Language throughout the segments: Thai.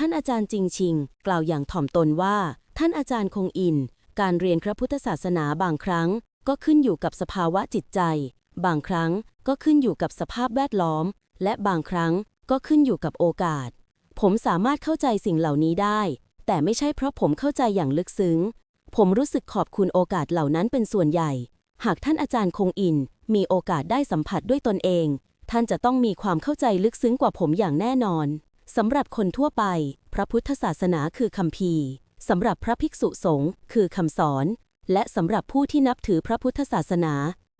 ท่านอาจารย์จริงชิง กล่าวอย่างถ่อมตนว่า ท่านอาจารย์คงอิน การเรียนพระพุทธศาสนาบางครั้ง ก็ขึ้นอยู่กับสภาวะจิตใจ บางครั้งก็ขึ้นอยู่กับสภาพแวดล้อม และบางครั้งก็ขึ้นอยู่กับโอกาส ผมสามารถเข้าใจสิ่งเหล่านี้ได้ แต่ไม่ใช่เพราะผมเข้าใจอย่างลึกซึ้ง ผมรู้สึกขอบคุณโอกาสเหล่านั้นเป็นส่วนใหญ่ หากท่านอาจารย์คงอิน มีโอกาสได้สัมผัสด้วยตนเอง ท่านจะต้องมีความเข้าใจลึกซึ้งกว่าผมอย่างแน่นอน สำหรับคนทั่วไป พระพุทธศาสนาคือคำพีสำหรับพระภิกษุสงฆ์คือคำสอน และสำหรับผู้ที่นับถือพระพุทธศาสนา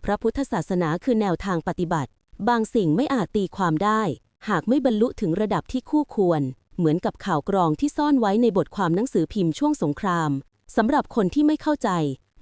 พระพุทธศาสนาคือแนวทางปฏิบัติ บางสิ่งไม่อาจตีความได้ หากไม่บรรลุถึงระดับที่คู่ควร เหมือนกับข่าวกรองที่ซ่อนไว้ในบทความหนังสือพิมพ์ช่วงสงครามสำหรับคนที่ไม่เข้าใจ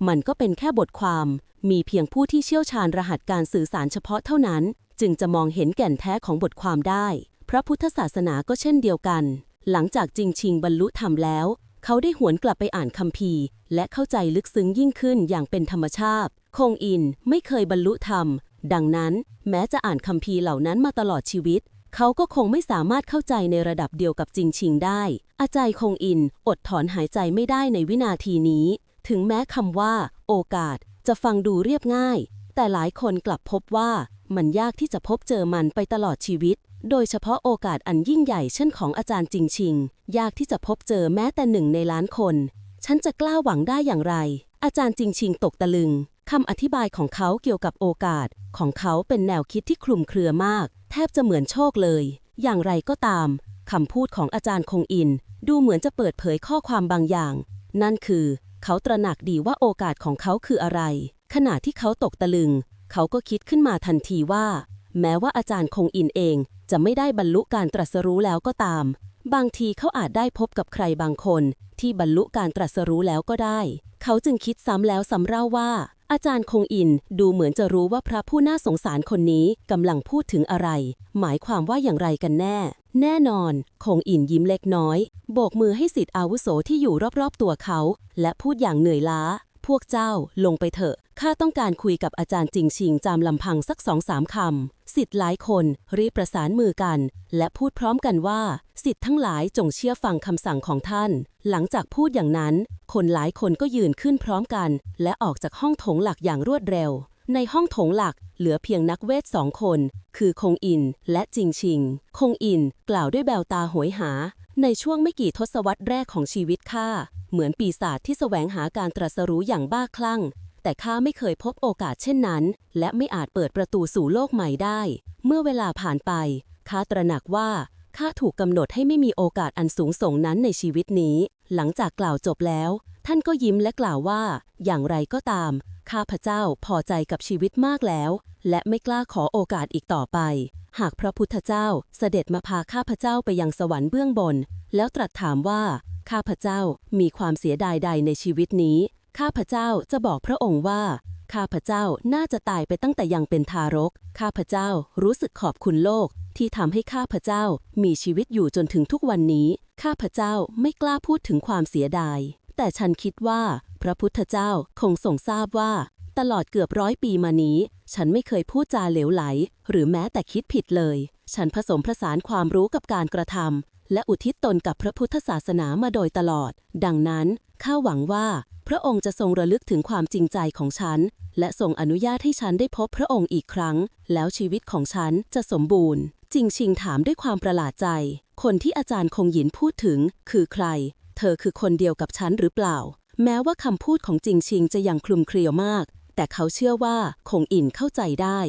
มันก็เป็นแค่บทความ มีเพียงผู้ที่เชี่ยวชาญรหัสการสื่อสารเฉพาะเท่านั้น จึงจะมองเห็นแก่นแท้ของบทความได้ พระพุทธศาสนาก็เช่นเดียวกัน หลังจากจริงชิงบรรลุธรรมแล้ว เขาได้หวนกลับไปอ่านคัมภีร์ และเข้าใจลึกซึ้งยิ่งขึ้นอย่างเป็นธรรมชาติ คงอินไม่เคยบรรลุธรรม ดังนั้น แม้จะอ่านคัมภีร์เหล่านั้นมาตลอดชีวิต เขาก็คงไม่สามารถเข้าใจในระดับเดียวกับจริงชิงได้ อาจารย์คงอินอดถอนหายใจไม่ได้ในวินาทีนี้ ถึงแม้คำว่า โอกาส จะฟังดูเรียบง่าย แต่หลายคนกลับพบว่า มันยากที่จะพบเจอมันไปตลอดชีวิต โดยเฉพาะโอกาสอันยิ่งใหญ่เช่นของอาจารย์จริงชิง ยากที่จะพบเจอแม้แต่หนึ่งในล้านคน ฉันจะกล้าหวังได้อย่างไร อาจารย์จริงชิงตกตะลึงคำอธิบายของเขาเกี่ยวกับโอกาส ของเขาเป็นแนวคิดที่คลุมเครือมาก แทบจะเหมือนโชคเลย อย่างไรก็ตามคำพูดของอาจารย์คงอิน ดูเหมือนจะเปิดเผยข้อความบางอย่าง นั่นคือ เขาตระหนักดีว่าโอกาสของเขาคืออะไร ขณะที่เขาตกตะลึง เขาก็คิดขึ้นมาทันทีว่า แม้ว่าอาจารย์คงอินเองจะไม่ได้บรรลุการตรัสรู้แล้วก็ตาม บางทีเขาอาจได้พบกับใครบางคน ที่บรรลุการตรัสรู้แล้วก็ได้ เขาจึงคิดซ้ำแล้วซ้ำเล่าว่า อาจารย์คงอินดูเหมือนจะรู้ว่าพระผู้น่าสงสารคนนี้กำลังพูดถึงอะไร หมายความว่าอย่างไรกันแน่ แน่นอน คงอินยิ้มเล็กน้อย โบกมือให้สิทธิ์อาวุโสที่อยู่รอบๆตัวเขา และพูดอย่างเหนื่อยล้า พวกเจ้าลงไปเถอะ ข้าต้องการคุยกับอาจารย์จิงชิงจามลำพังสักสองสามคำสิทธิ์หลายคนรีบประสานมือกัน และพูดพร้อมกันว่า สิทธิ์ทั้งหลายจงเชื่อฟังคำสั่งของท่าน หลังจากพูดอย่างนั้น คนหลายคนก็ยืนขึ้นพร้อมกัน และออกจากห้องโถงหลักอย่างรวดเร็ว ในห้องโถงหลัก เหลือเพียงนักเวทสองคน คือคงอินและจิงชิง คงอินกล่าวด้วยแววตาโหยหา ในช่วงไม่กี่ทศวรรษแรกของชีวิตข้าเหมือนปีศาจที่แสวงหาการตรัสรู้อย่างบ้าคลั่ง แต่ข้าไม่เคยพบโอกาสเช่นนั้น และไม่อาจเปิดประตูสู่โลกใหม่ได้ เมื่อเวลาผ่านไปข้าตระหนักว่าข้าถูกกำหนดให้ไม่มีโอกาสอันสูงส่งนั้นในชีวิตนี้ หลังจากกล่าวจบแล้ว ท่านก็ยิ้มและกล่าวว่า อย่างไรก็ตาม ข้าพเจ้าพอใจกับชีวิตมากแล้ว และไม่กล้าขอโอกาสอีกต่อไป หากพระพุทธเจ้าเสด็จมาพาข้าพเจ้าไปยังสวรรค์เบื้องบน แล้วตรัสถามว่า ข้าพเจ้ามีความเสียดายใดในชีวิตนี้ ข้าพเจ้าจะบอกพระองค์ว่า ข้าพเจ้าน่าจะตายไปตั้งแต่ยังเป็นทารก ข้าพเจ้ารู้สึกขอบคุณโลก ที่ทำให้ข้าพเจ้ามีชีวิตอยู่จนถึงทุกวันนี้ ข้าพเจ้าไม่กล้าพูดถึงความเสียดาย แต่ฉันคิดว่า พระพุทธเจ้าคงทรงทราบว่า ตลอดเกือบร้อยปีมานี้ ฉันไม่เคยพูดจาเหลวไหล หรือแม้แต่คิดผิดเลย ฉันผสมผสานความรู้กับการกระทำและอุทิศตนกับพระพุทธศาสนามาโดยตลอด ดังนั้นข้าหวังว่าพระองค์จะทรงระลึกถึงความจริงใจของฉัน และทรงอนุญาตให้ฉันได้พบพระองค์อีกครั้ง แล้วชีวิตของฉันจะสมบูรณ์ จิงชิงถามด้วยความประหลาดใจ คนที่อาจารย์คงหยินพูดถึง คือใคร เธอคือคนเดียวกับฉันหรือเปล่า แม้ว่าคำพูดของจิงชิงจะยังคลุมเครือมาก แต่เขาเชื่อว่าคงอินเข้าใจได้